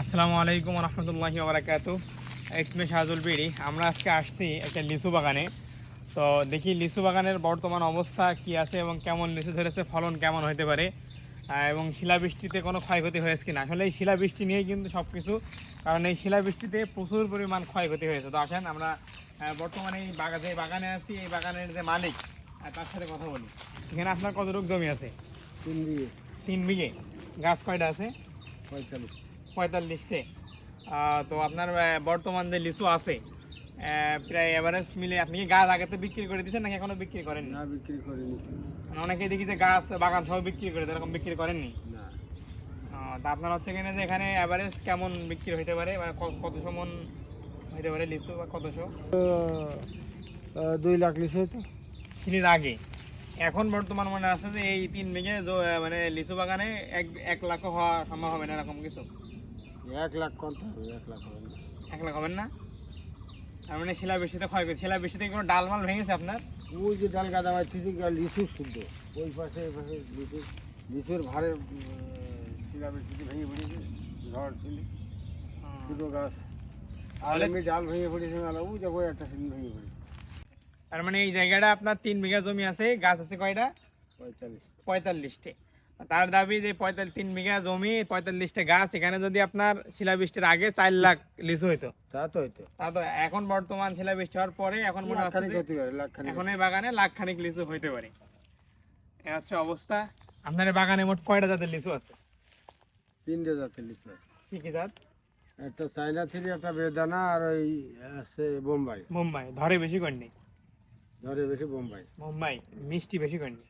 আসসালামু আলাইকুম রহমতুল্লাহি বারাকাত এক্সমে শাহজুল বিড়ি। আমরা আজকে আসছি একটা লিচু বাগানে। তো দেখি লিচু বাগানের বর্তমান অবস্থা কি আছে এবং কেমন লিচু ধরেছে ফলন কেমন হতে পারে এবং শিলাবৃষ্টিতে কোনো ক্ষয়ক্ষতি হয়েছে কিনা। আসলে এই শিলাবৃষ্টি নিয়েই কিন্তু সব কিছু কারণ এই শিলাবৃষ্টিতে প্রচুর পরিমাণ ক্ষয়ক্ষতি হয়েছে। তো আসেন আমরা বর্তমানে এই বাগা যে বাগানে আছি এই বাগানের যে মালিক তার সাথে কথা বলি। এখানে আপনার কতটুকু জমি আছে? তিন বিঘে। তিন বিঘে। গাছ কয়টা আছে? পঁয়তাল্লিশ। পঁয়তাল্লিশটে। তো আপনার বর্তমান যে লিচু আছে প্রায় এভারেজ মিলে আপনি কি গাছ আগে তো বিক্রি করে দিচ্ছেন নাকি এখনও বিক্রি করেন না বিক্রি করিনি। মানে অনেকে দেখি যে গাছ বাগান সহ বিক্রি করে এরকম বিক্রি করেননি? না। তা আপনার হচ্ছে কিনা যে এখানে এভারেজ কেমন বিক্রি হইতে পারে? মানে ক- কতশো মন হইতে পারে লিচু বা কতশো দুই লাখ লিচু হয়তো চিনির আগে। এখন বর্তমান মনে আছে যে এই তিন বিঘে মানে লিচু বাগানে এক এক লাখও হওয়া সম্ভব হবে না এরকম কিছু। এক লাখ কত হবে? এক লাখ হবে না। এক লাখ হবেন না? তার মানে শিলাবৃষ্টিতে ক্ষয় করছে শিলাবৃষ্টিতে কোনো ডালমাল ভেঙেছে আপনার? ওই যে ডাল গাদা মাছ থেকে লিচু শুদ্ধ। ওই পাশে এই পাশে লিচু লিচুর ভারে শিলাবৃষ্টিতে ভেঙে পড়েছে ঝড় ছিল। দুটো গাছ। আর এমনি ডাল ভেঙে পড়েছে মেলা ওই দেখো একটা সিল ভেঙে পড়েছে। তার মানে এই জায়গাটা আপনার তিন বিঘা জমি আছে গাছ আছে কয়টা? পঁয়তাল্লিশ। পঁয়তাল্লিশটে। তার দাবি যে পঁয়তাল্লিশ তিন বিঘা জমি পঁয়তাল্লিশটা গাছ এখানে যদি আপনার শিলাবৃষ্টির আগে চার লাখ লিচু হইতো। তা তো হয়তো তা তো এখন বর্তমান শিলাবৃষ্টি হওয়ার পরে এখন মনে হচ্ছে লাখখানিক লাখখানিক। এখন এই বাগানে লাখ খানিক লিচু হইতে পারে। এ হচ্ছে অবস্থা। আপনার বাগানে মোট কয়টা জাতের লিচু আছে? তিনটে জাতের লিচু আছে। কি কি জাত? একটা চাইনা থ্রি একটা বেদানা আর ওই আছে বোম্বাই। মুম্বাই ধরে বেশি করেনি ধরে বেশি বোম্বাই। মুম্বাই মিষ্টি বেশি করেনি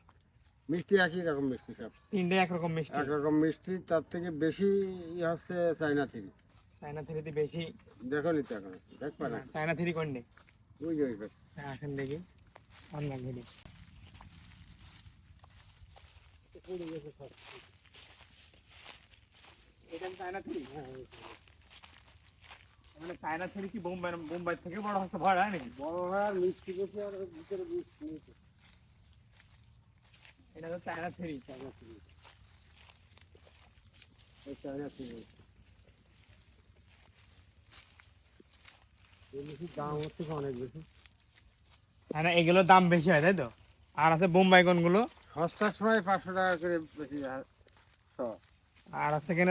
মিষ্টি একই রকম মিষ্টি সব। তিনটে একরকম মিষ্টি। একরকম মিষ্টি তার থেকে বেশি হচ্ছে চাইনা থ্রি। চায়না থ্রিতে বেশি। দেখো নি তো এখন দেখ না চায়না থ্রি কোনটি ওই যে ওই পাশে। হ্যাঁ আসেন দেখি। এটা চায়না থ্রি? মানে চায়না থ্রি কি বোম্বাই বোম্বাই থেকে বড় হচ্ছে ভয় হয় নাকি? বড় হয় আর মিষ্টি বেশি আর ভিতরে মিষ্টি নেই। এটা তো চায়না থ্রি চায়না থ্রি ওই চায়না থ্রি এই দাম হচ্ছে অনেক বেশি? মানে এগুলোর দাম বেশি হয় তাই তো? আর আছে বোম্বাই কোনগুলো? সস্তার সময় পাঁচশো টাকা করে বেশি হয়। আর আছে কেন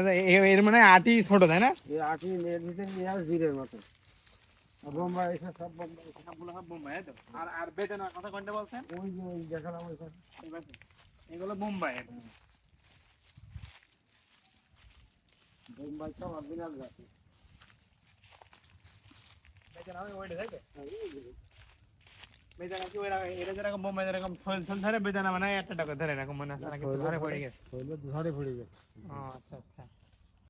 এর মানে আটি ছোট তাই না? আটি এর ভিতরে নিয়ে আসে জিরের মতো। বোম্বাই এসব সব বোম্বাই সবগুলো সব বোম্বাই তো। আর আর বেদানা কথা কোনটা বলছেন? ওই যে দেখালাম ওই পাশে। এই পাশে। এগুলো বোম্বাই। বোম্বাই সব অরিজিনাল জাতি। বেদানা ওই ওইটা তাই বেদানা কি ওই এটা যেরকম বোম্বাই যেরকম থল থল ধরে বেদানা মানে একটা টাকা ধরে এরকম মনে নাকি ধরে পড়ে গেছে। ধরে পড়ে গেছে। আচ্ছা আচ্ছা।